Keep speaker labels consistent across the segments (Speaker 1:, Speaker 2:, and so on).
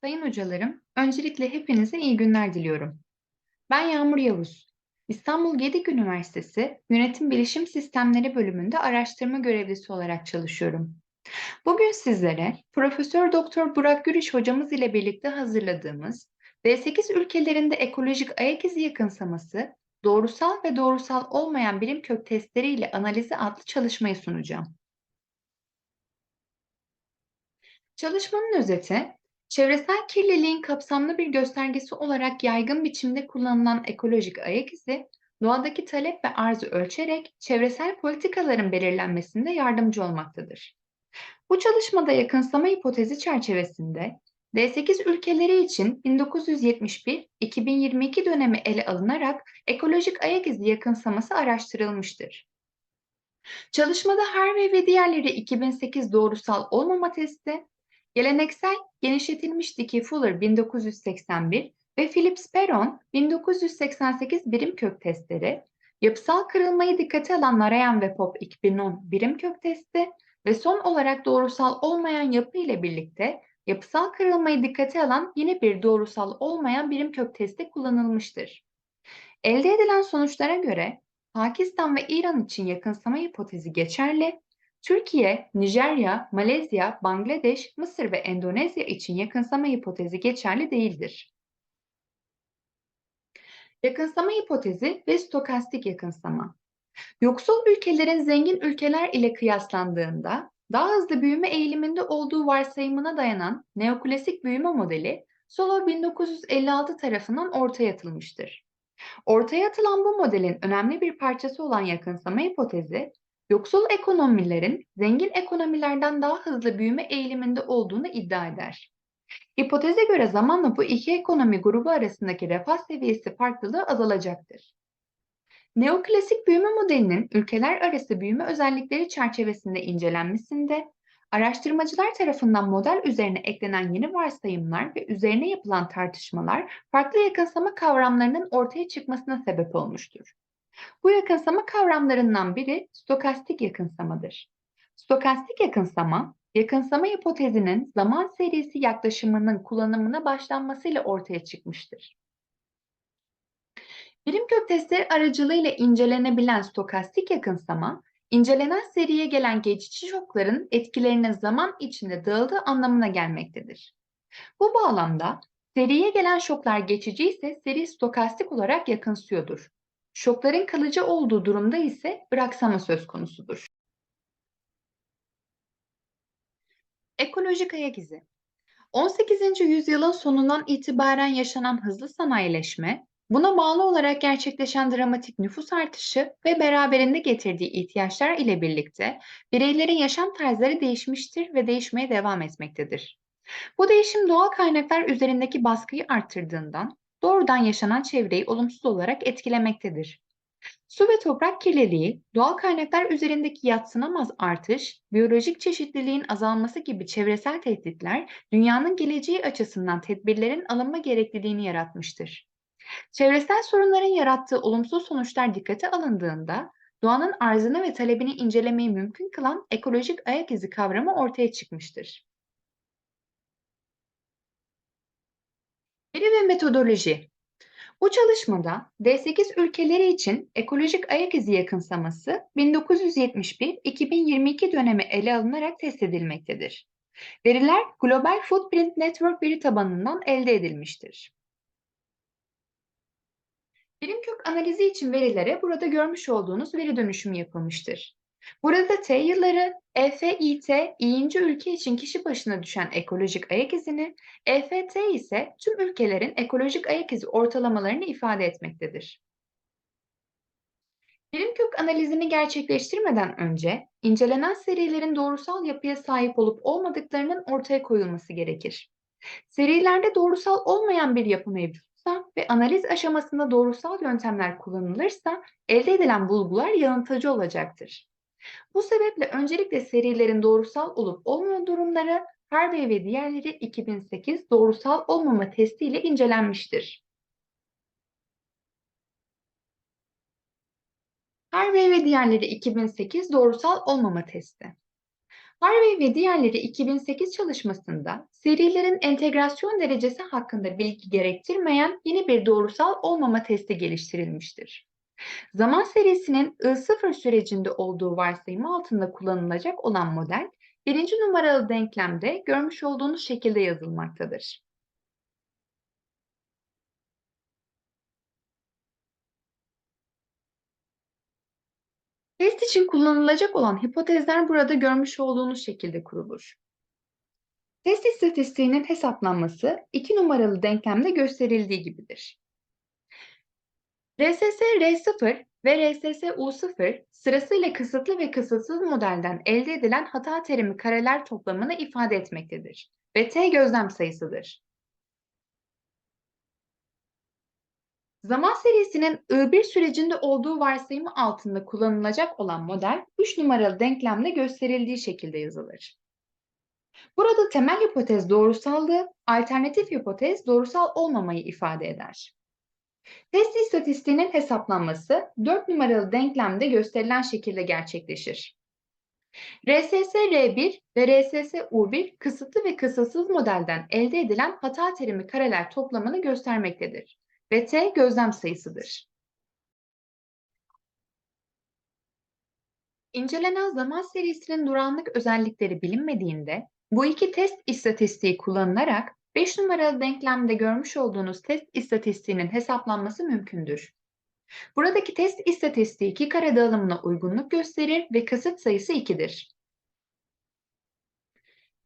Speaker 1: Sayın hocalarım, öncelikle hepinize iyi günler diliyorum. Ben Yağmur Yavuz. İstanbul Gedik Üniversitesi Yönetim Bilişim Sistemleri bölümünde araştırma görevlisi olarak çalışıyorum. Bugün sizlere Profesör Doktor Burak Gürüş hocamız ile birlikte hazırladığımız D8 ülkelerinde ekolojik ayak izi yakınsaması, doğrusal ve doğrusal olmayan birim kök testleri ile analizi adlı çalışmayı sunacağım. Çalışmanın özeti, Çevresel kirliliğin kapsamlı bir göstergesi olarak yaygın biçimde kullanılan ekolojik ayak izi, doğadaki talep ve arzı ölçerek çevresel politikaların belirlenmesinde yardımcı olmaktadır. Bu çalışmada yakınsama hipotezi çerçevesinde D8 ülkeleri için 1971-2022 dönemi ele alınarak ekolojik ayak izi yakınsaması araştırılmıştır. Çalışmada Harvey ve diğerleri 2008 doğrusal olmama testi, Geleneksel genişletilmiş diki Fuller 1981 ve Philips Perron 1988 birim kök testleri, yapısal kırılmayı dikkate alan Narayan ve Pop 2010 birim kök testi ve son olarak doğrusal olmayan yapı ile birlikte yapısal kırılmayı dikkate alan yine bir doğrusal olmayan birim kök testi kullanılmıştır. Elde edilen sonuçlara göre Pakistan ve İran için yakınsama hipotezi geçerli Türkiye, Nijerya, Malezya, Bangladeş, Mısır ve Endonezya için yakınsama hipotezi geçerli değildir. Yakınsama hipotezi ve stokastik yakınsama. Yoksul ülkelerin zengin ülkeler ile kıyaslandığında daha hızlı büyüme eğiliminde olduğu varsayımına dayanan neoklasik büyüme modeli Solo 1956 tarafından ortaya atılmıştır. Ortaya atılan bu modelin önemli bir parçası olan yakınsama hipotezi, Yoksul ekonomilerin zengin ekonomilerden daha hızlı büyüme eğiliminde olduğunu iddia eder. Hipoteze göre zamanla bu iki ekonomi grubu arasındaki refah seviyesi farklılığı azalacaktır. Neoklasik büyüme modelinin ülkeler arası büyüme özellikleri çerçevesinde incelenmesinde, araştırmacılar tarafından model üzerine eklenen yeni varsayımlar ve üzerine yapılan tartışmalar farklı yakınsama kavramlarının ortaya çıkmasına sebep olmuştur. Bu yakınsama kavramlarından biri stokastik yakınsamadır. Stokastik yakınsama, yakınsama hipotezinin zaman serisi yaklaşımının kullanımına başlanmasıyla ortaya çıkmıştır. Birim kök testleri aracılığıyla incelenebilen stokastik yakınsama, incelenen seriye gelen geçici şokların etkilerinin zaman içinde dağıldığı anlamına gelmektedir. Bu bağlamda seriye gelen şoklar geçici ise seri stokastik olarak yakınsıyordur. Şokların kalıcı olduğu durumda ise bıraksama söz konusudur. Ekolojik ayak izi 18. yüzyılın sonundan itibaren yaşanan hızlı sanayileşme, buna bağlı olarak gerçekleşen dramatik nüfus artışı ve beraberinde getirdiği ihtiyaçlar ile birlikte bireylerin yaşam tarzları değişmiştir ve değişmeye devam etmektedir. Bu değişim doğal kaynaklar üzerindeki baskıyı arttırdığından doğrudan yaşanan çevreyi olumsuz olarak etkilemektedir. Su ve toprak kirliliği, doğal kaynaklar üzerindeki yatsınamaz artış, biyolojik çeşitliliğin azalması gibi çevresel tehditler dünyanın geleceği açısından tedbirlerin alınma gerekliliğini yaratmıştır. Çevresel sorunların yarattığı olumsuz sonuçlar dikkate alındığında doğanın arzını ve talebini incelemeyi mümkün kılan ekolojik ayak izi kavramı ortaya çıkmıştır. Veri ve metodoloji bu çalışmada D8 ülkeleri için ekolojik ayak izi yakınsaması 1971-2022 dönemi ele alınarak test edilmektedir. Veriler Global Footprint Network veri tabanından elde edilmiştir. Birim kök analizi için verilere burada görmüş olduğunuz veri dönüşümü yapılmıştır. Burada T yılları, EFİT, iyinci ülke için kişi başına düşen ekolojik ayak izini, EFT ise tüm ülkelerin ekolojik ayak izi ortalamalarını ifade etmektedir. Birim kök analizini gerçekleştirmeden önce incelenen serilerin doğrusal yapıya sahip olup olmadıklarının ortaya koyulması gerekir. Serilerde doğrusal olmayan bir yapı mevcutsa ve analiz aşamasında doğrusal yöntemler kullanılırsa elde edilen bulgular yanıltıcı olacaktır. Bu sebeple öncelikle serilerin doğrusal olup olmama durumları Harvey ve diğerleri 2008 doğrusal olmama testi ile incelenmiştir. Harvey ve diğerleri 2008 doğrusal olmama testi. Harvey ve diğerleri 2008 çalışmasında serilerin entegrasyon derecesi hakkında bilgi gerektirmeyen yeni bir doğrusal olmama testi geliştirilmiştir. Zaman serisinin I0 sürecinde olduğu varsayımı altında kullanılacak olan model, birinci numaralı denklemde görmüş olduğunuz şekilde yazılmaktadır. Test için kullanılacak olan hipotezler burada görmüş olduğunuz şekilde kurulur. Test istatistiğinin hesaplanması iki numaralı denklemde gösterildiği gibidir. RSS R0 ve RSS U0 sırasıyla kısıtlı ve kısıtsız modelden elde edilen hata terimi kareler toplamını ifade etmektedir ve T gözlem sayısıdır. Zaman serisinin I1 sürecinde olduğu varsayımı altında kullanılacak olan model 3 numaralı denklemde gösterildiği şekilde yazılır. Burada temel hipotez doğrusallığı, alternatif hipotez doğrusal olmamayı ifade eder. Test istatistiğinin hesaplanması 4 numaralı denklemde gösterilen şekilde gerçekleşir. RSS R1 ve RSS U1 kısıtlı ve kısıtsız modelden elde edilen hata terimi kareler toplamını göstermektedir ve T gözlem sayısıdır. İncelenen zaman serisinin duranlık özellikleri bilinmediğinde bu iki test istatistiği kullanılarak 5 numaralı denklemde görmüş olduğunuz test istatistiğinin hesaplanması mümkündür. Buradaki test istatistiği iki kare dağılımına uygunluk gösterir ve kasıt sayısı 2'dir.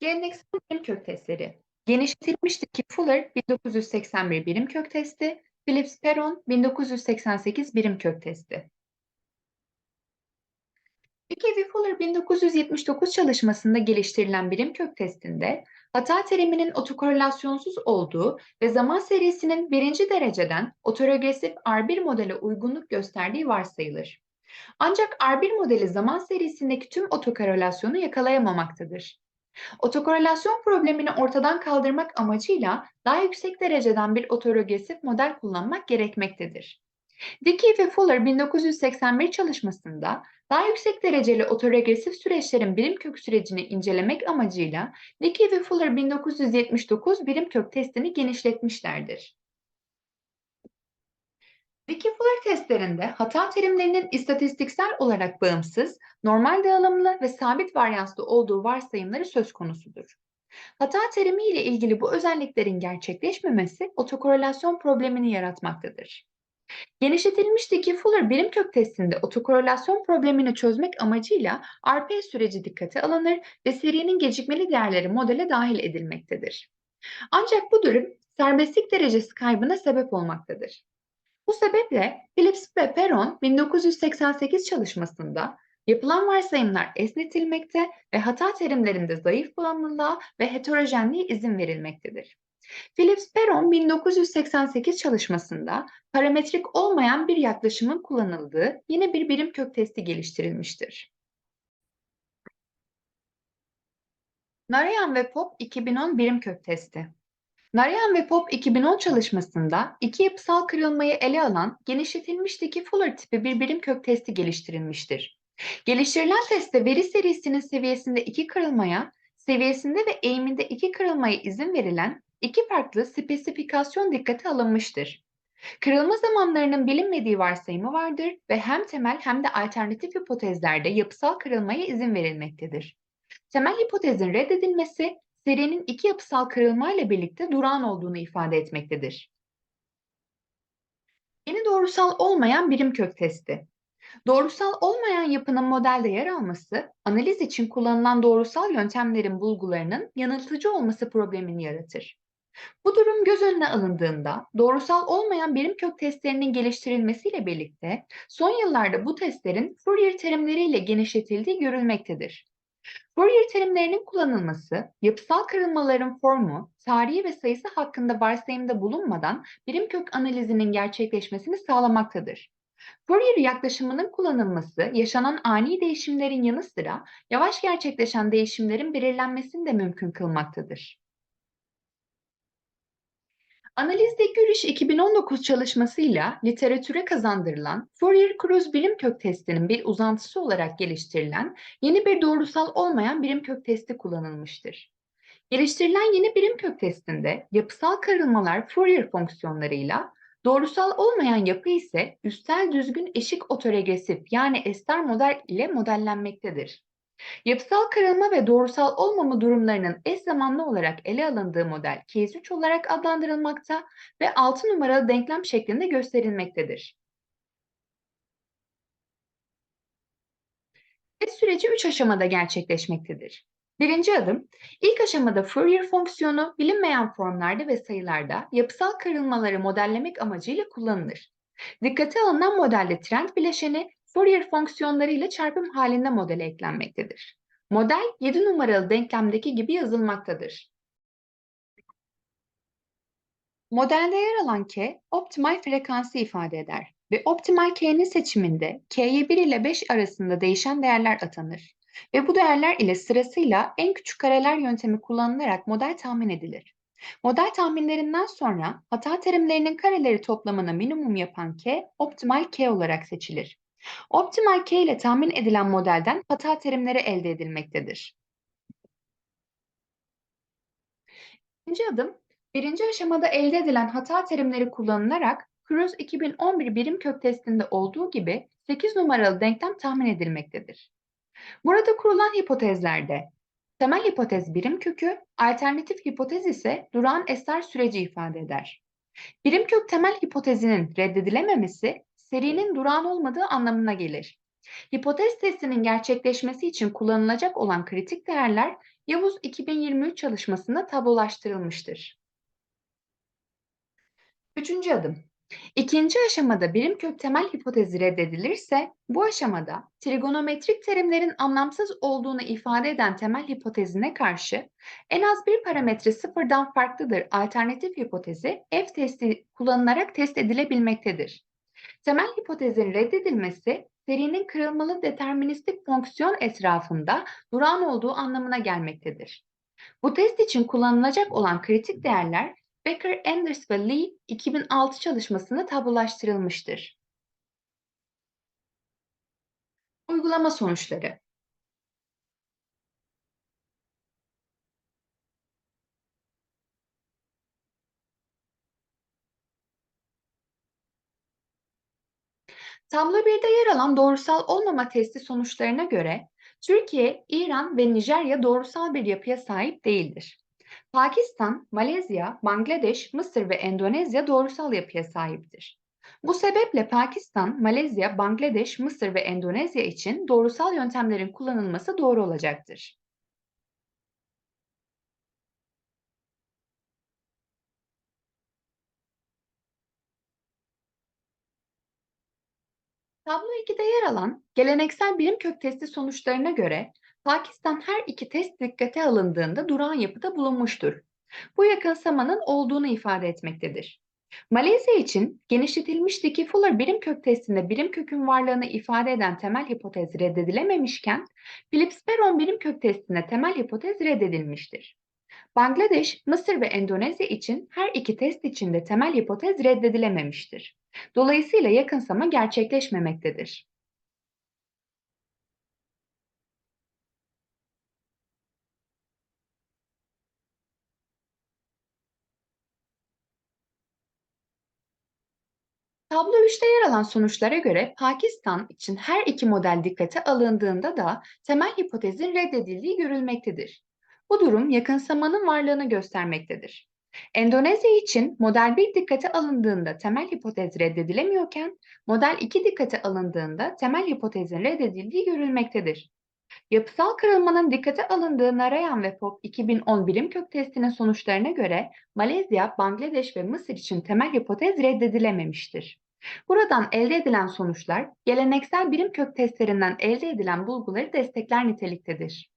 Speaker 1: Geleneksel birim kök testleri. Genişletilmiştir Fuller 1981 birim kök testi, Philips Perron 1988 birim kök testi. Vicky Fuller 1979 çalışmasında geliştirilen birim kök testinde hata teriminin otokorelasyonsuz olduğu ve zaman serisinin birinci dereceden otoregresif R1 modele uygunluk gösterdiği varsayılır. Ancak R1 modeli zaman serisindeki tüm otokorelasyonu yakalayamamaktadır. Otokorelasyon problemini ortadan kaldırmak amacıyla daha yüksek dereceden bir otoregresif model kullanmak gerekmektedir. Dickey ve Fuller 1981 çalışmasında daha yüksek dereceli otoregresif süreçlerin birim kök sürecini incelemek amacıyla Dickey ve Fuller 1979 birim kök testini genişletmişlerdir. Dickey-Fuller testlerinde hata terimlerinin istatistiksel olarak bağımsız, normal dağılımlı ve sabit varyanslı olduğu varsayımları söz konusudur. Hata terimi ile ilgili bu özelliklerin gerçekleşmemesi otokorelasyon problemini yaratmaktadır. Genişletilmişteki Fuller birim kök testinde otokorelasyon problemini çözmek amacıyla RP süreci dikkate alınır ve serinin gecikmeli değerleri modele dahil edilmektedir. Ancak bu durum serbestlik derecesi kaybına sebep olmaktadır. Bu sebeple Phillips ve Perron 1988 çalışmasında yapılan varsayımlar esnetilmekte ve hata terimlerinde zayıf bağımlılığa ve heterojenliğe izin verilmektedir. Phillips Perron 1988 çalışmasında parametrik olmayan bir yaklaşımın kullanıldığı yeni bir birim kök testi geliştirilmiştir. Narayan ve Pop 2010 birim kök testi. Narayan ve Pop 2010 çalışmasında iki yapısal kırılmayı ele alan genişletilmişteki Fuller tipi bir birim kök testi geliştirilmiştir. Geliştirilen testte veri serisinin seviyesinde iki kırılmaya, seviyesinde ve eğiminde iki kırılmaya izin verilen iki farklı spesifikasyon dikkate alınmıştır. Kırılma zamanlarının bilinmediği varsayımı vardır ve hem temel hem de alternatif hipotezlerde yapısal kırılmaya izin verilmektedir. Temel hipotezin reddedilmesi, serinin iki yapısal kırılmayla birlikte durağan olduğunu ifade etmektedir. Yeni doğrusal olmayan birim kök testi. Doğrusal olmayan yapının modelde yer alması, analiz için kullanılan doğrusal yöntemlerin bulgularının yanıltıcı olması problemini yaratır. Bu durum göz önüne alındığında doğrusal olmayan birim kök testlerinin geliştirilmesiyle birlikte son yıllarda bu testlerin Fourier terimleriyle genişletildiği görülmektedir. Fourier terimlerinin kullanılması, yapısal kırılmaların formu, tarihi ve sayısı hakkında varsayımda bulunmadan birim kök analizinin gerçekleşmesini sağlamaktadır. Fourier yaklaşımının kullanılması, yaşanan ani değişimlerin yanı sıra yavaş gerçekleşen değişimlerin belirlenmesini de mümkün kılmaktadır. Analizde görüş 2019 çalışmasıyla literatüre kazandırılan Fourier-Kruz birim kök testinin bir uzantısı olarak geliştirilen yeni bir doğrusal olmayan birim kök testi kullanılmıştır. Geliştirilen yeni birim kök testinde yapısal karılmalar Fourier fonksiyonlarıyla, doğrusal olmayan yapı ise üstel düzgün eşik otoregresif yani ester model ile modellenmektedir. Yapısal kırılma ve doğrusal olmama durumlarının eş zamanlı olarak ele alındığı model case 3 olarak adlandırılmakta ve 6 numaralı denklem şeklinde gösterilmektedir. Test süreci 3 aşamada gerçekleşmektedir. Birinci adım, ilk aşamada Fourier fonksiyonu bilinmeyen formlarda ve sayılarda yapısal kırılmaları modellemek amacıyla kullanılır. Dikkate alınan modelde trend bileşeni Fourier fonksiyonları ile çarpım halinde modele eklenmektedir. Model 7 numaralı denklemdeki gibi yazılmaktadır. Modelde yer alan k, optimal frekansı ifade eder ve optimal k'nin seçiminde k'ye 1 ile 5 arasında değişen değerler atanır ve bu değerler ile sırasıyla en küçük kareler yöntemi kullanılarak model tahmin edilir. Model tahminlerinden sonra hata terimlerinin kareleri toplamını minimum yapan k, optimal k olarak seçilir. Optimal k ile tahmin edilen modelden hata terimleri elde edilmektedir. İkinci adım, birinci aşamada elde edilen hata terimleri kullanılarak Cruz 2011 birim kök testinde olduğu gibi 8 numaralı denklem tahmin edilmektedir. Burada kurulan hipotezlerde temel hipotez birim kökü, alternatif hipotez ise durağan eser süreci ifade eder. Birim kök temel hipotezinin reddedilememesi serinin durağan olmadığı anlamına gelir. Hipotez testinin gerçekleşmesi için kullanılacak olan kritik değerler Yavuz 2023 çalışmasında tablolaştırılmıştır. Üçüncü adım. İkinci aşamada birim kök temel hipotezi reddedilirse, bu aşamada trigonometrik terimlerin anlamsız olduğunu ifade eden temel hipotezine karşı en az bir parametre sıfırdan farklıdır alternatif hipotezi F testi kullanılarak test edilebilmektedir. Temel hipotezin reddedilmesi, serinin kırılmalı deterministik fonksiyon etrafında durağan olduğu anlamına gelmektedir. Bu test için kullanılacak olan kritik değerler Becker, Anders ve Lee 2006 çalışmasında tablolaştırılmıştır. Uygulama sonuçları Tablo 1'de yer alan doğrusal olmama testi sonuçlarına göre Türkiye, İran ve Nijerya doğrusal bir yapıya sahip değildir. Pakistan, Malezya, Bangladeş, Mısır ve Endonezya doğrusal yapıya sahiptir. Bu sebeple Pakistan, Malezya, Bangladeş, Mısır ve Endonezya için doğrusal yöntemlerin kullanılması doğru olacaktır. Tablo 2'de yer alan geleneksel birim kök testi sonuçlarına göre Pakistan her iki test dikkate alındığında durağan yapıda bulunmuştur. Bu yakınsamanın olduğunu ifade etmektedir. Malezya için genişletilmiş Dickey Fuller birim kök testinde birim kökün varlığını ifade eden temel hipotez reddedilememişken, Phillips-Perron birim kök testinde temel hipotez reddedilmiştir. Bangladeş, Mısır ve Endonezya için her iki test içinde temel hipotez reddedilememiştir. Dolayısıyla yakınsama gerçekleşmemektedir. Tablo 3'te yer alan sonuçlara göre Pakistan için her iki model dikkate alındığında da temel hipotezin reddedildiği görülmektedir. Bu durum yakınsamanın varlığını göstermektedir. Endonezya için model 1 dikkate alındığında temel hipotez reddedilemiyorken, model 2 dikkate alındığında temel hipotezin reddedildiği görülmektedir. Yapısal kırılmanın dikkate alındığı Narayan ve Pop 2010 birim kök testinin sonuçlarına göre Malezya, Bangladeş ve Mısır için temel hipotez reddedilememiştir. Buradan elde edilen sonuçlar geleneksel birim kök testlerinden elde edilen bulguları destekler niteliktedir.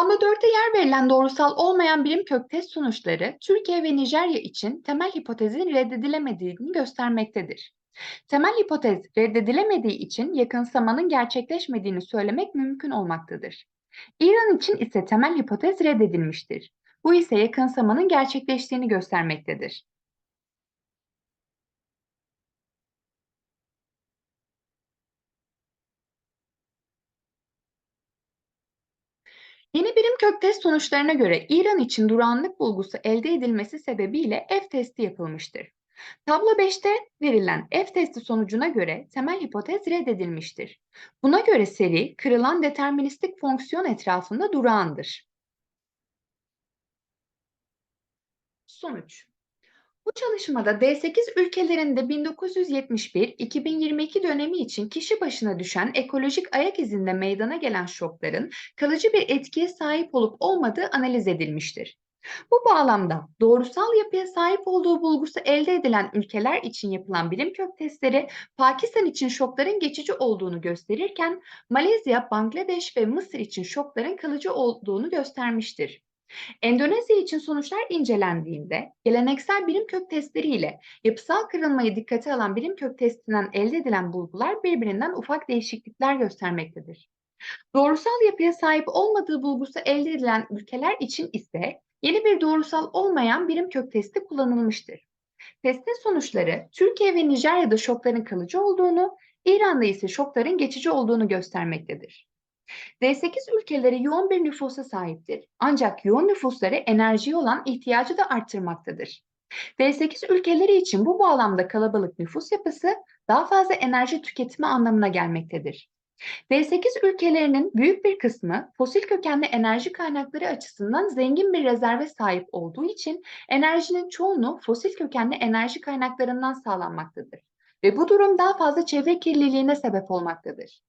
Speaker 1: Tablo 4'te yer verilen doğrusal olmayan birim kök test sonuçları Türkiye ve Nijerya için temel hipotezin reddedilemediğini göstermektedir. Temel hipotez reddedilemediği için yakınsamanın gerçekleşmediğini söylemek mümkün olmaktadır. İran için ise temel hipotez reddedilmiştir. Bu ise yakınsamanın gerçekleştiğini göstermektedir. Yeni birim kök test sonuçlarına göre İran için durağanlık bulgusu elde edilmesi sebebiyle F testi yapılmıştır. Tablo 5'te verilen F testi sonucuna göre temel hipotez reddedilmiştir. Buna göre seri kırılan deterministik fonksiyon etrafında durağandır. Sonuç bu çalışmada D8 ülkelerinde 1971-2022 dönemi için kişi başına düşen ekolojik ayak izinde meydana gelen şokların kalıcı bir etkiye sahip olup olmadığı analiz edilmiştir. Bu bağlamda doğrusal yapıya sahip olduğu bulgusu elde edilen ülkeler için yapılan bilim kök testleri Pakistan için şokların geçici olduğunu gösterirken Malezya, Bangladeş ve Mısır için şokların kalıcı olduğunu göstermiştir. Endonezya için sonuçlar incelendiğinde geleneksel birim kök testleri ile yapısal kırılmayı dikkate alan birim kök testinden elde edilen bulgular birbirinden ufak değişiklikler göstermektedir. Doğrusal yapıya sahip olmadığı bulgusu elde edilen ülkeler için ise yeni bir doğrusal olmayan birim kök testi kullanılmıştır. Testin sonuçları Türkiye ve Nijerya'da şokların kalıcı olduğunu, İran'da ise şokların geçici olduğunu göstermektedir. D8 ülkeleri yoğun bir nüfusa sahiptir. Ancak yoğun nüfusları enerjiye olan ihtiyacı da arttırmaktadır. D8 ülkeleri için bu bağlamda kalabalık nüfus yapısı daha fazla enerji tüketimi anlamına gelmektedir. D8 ülkelerinin büyük bir kısmı fosil kökenli enerji kaynakları açısından zengin bir rezerve sahip olduğu için enerjinin çoğunu fosil kökenli enerji kaynaklarından sağlanmaktadır. Ve bu durum daha fazla çevre kirliliğine sebep olmaktadır.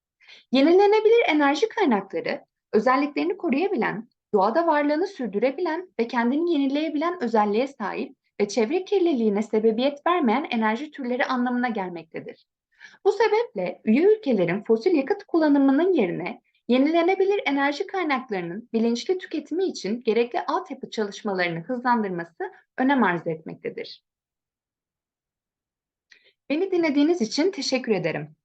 Speaker 1: Yenilenebilir enerji kaynakları özelliklerini koruyabilen, doğada varlığını sürdürebilen ve kendini yenileyebilen özelliğe sahip ve çevre kirliliğine sebebiyet vermeyen enerji türleri anlamına gelmektedir. Bu sebeple üye ülkelerin fosil yakıt kullanımının yerine yenilenebilir enerji kaynaklarının bilinçli tüketimi için gerekli altyapı çalışmalarını hızlandırması önem arz etmektedir. Beni dinlediğiniz için teşekkür ederim.